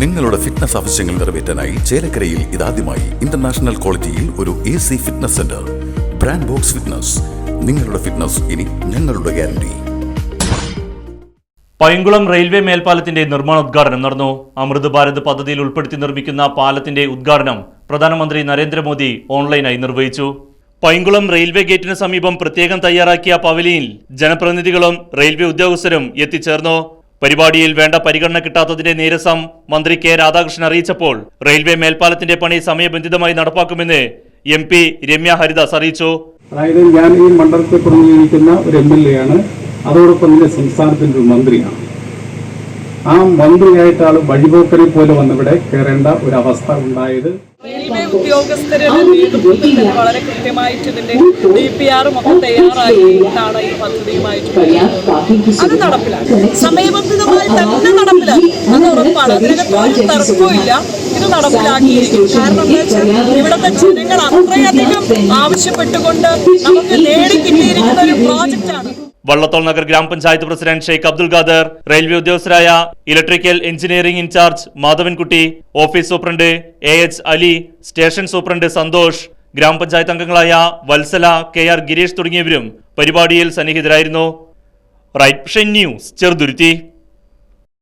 നിങ്ങളുടെ ഫിറ്റ്നസ് ആവശ്യങ്ങൾ നിറവേറ്റാനായി ചേലക്കരയിൽ ഇതാദ്യമായി ഇന്റർനാഷണൽ ക്വാളിറ്റിയിൽ ഒരു A C fitness centre brand Box Fitness നിങ്ങളുടെ ഫിറ്റ്നസ് ഇനി ഞങ്ങളുടെ ഗ്യാരണ്ടി പൈങ്കുളം റെയിൽവേ മേൽപ്പാലത്തിന്റെ നിർമ്മാണോദ്ഘാടനം നടന്നു. അമൃത് ഭാരത് പദ്ധതിയിൽ ഉൾപ്പെടുത്തി നിർമ്മിക്കുന്ന പാലത്തിന്റെ ഉദ്ഘാടനം പ്രധാനമന്ത്രി നരേന്ദ്രമോദി ഓൺലൈനായി നിർവഹിച്ചു. പൈങ്കുളം റെയിൽവേ ഗേറ്റിന് സമീപം പ്രത്യേകം തയ്യാറാക്കിയ പവലിയിൽ ജനപ്രതിനിധികളും റെയിൽവേ ഉദ്യോഗസ്ഥരും എത്തിച്ചേർന്നു. പരിപാടിയിൽ വേണ്ട പരിഗണന കിട്ടാത്തതിന്റെ നീരസം മന്ത്രി കെ രാധാകൃഷ്ണൻ അറിയിച്ചപ്പോൾ റെയിൽവേ മേൽപ്പാലത്തിന്റെ പണി സമയബന്ധിതമായി നടപ്പാക്കുമെന്ന് എം പി രമ്യ ഹരിദാസ് അറിയിച്ചു. അതായത് ഞാൻ ഈ മണ്ഡലത്തെ പ്രതിനിധീകരിക്കുന്ന ഒരു എം എൽ എ ആണ്. അതോടൊപ്പം തന്നെ സംസ്ഥാനത്തിന്റെ ഒരു മന്ത്രിയാണ്. ആ മന്ത്രിയായിട്ട് ആൾ വഴിപോക്കരെ പോലെ വന്നിവിടെ കയറേണ്ട ഒരു അവസ്ഥ ഉണ്ടായത് റെയിൽവേ ഉദ്യോഗസ്ഥരുടെ വളരെ കൃത്യമായിട്ട് ഇതിന്റെ ഡി പി ആറും ഒക്കെ തയ്യാറാക്കിയിട്ടാണ് ഈ പദ്ധതിയുമായിട്ട്. അത് നടപ്പിലാക്കി. സമയബന്ധിതമായി തന്നെ നടപ്പിലാക്കി. അത് ഉറപ്പാണ്. അതിനകത്ത് ഇത് നടപ്പിലാക്കിയിരിക്കും കാരണം ഇവിടുത്തെ ജനങ്ങൾ അത്രയധികം ആവശ്യപ്പെട്ടുകൊണ്ട് നമുക്ക് നേടിക്കിട്ടിയിരിക്കുന്ന ഒരു പ്രോജക്റ്റാണ്. വള്ളത്തോൾ നഗർ ഗ്രാമപഞ്ചായത്ത് president Sheikh Abdul Khader railway ഉദ്യോഗസ്ഥരായ electrical engineering in charge Madhavankutty office superintendent A H Ali station superintendent Santhosh ഗ്രാമപഞ്ചായത്ത് അംഗങ്ങളായ വത്സല കെ ആർ ഗിരീഷ് തുടങ്ങിയവരും പരിപാടിയിൽ സന്നിഹിതരായിരുന്നു. Right News Cheruthuruthy.